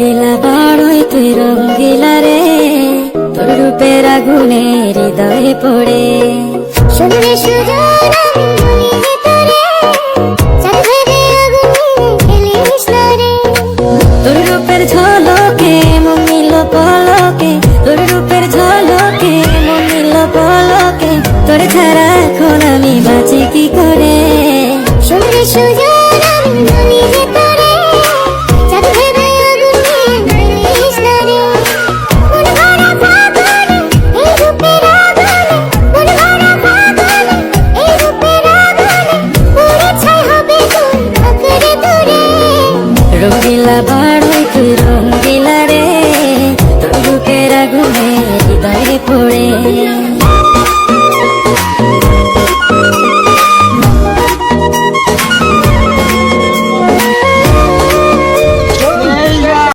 গেলা বাড়ই তুই রঙ্গিলা রে। তোর রূপের আগুনে হৃদয়ে পড়ে। তোর ছাড়া এখন আমি বাঁচি কি করে? শুনলে সুযোগ রঙ্গিলা বাড়ি কি রঙ্গিলা রে তোর বুকের আগুনে হৃদয়ে পড়ে।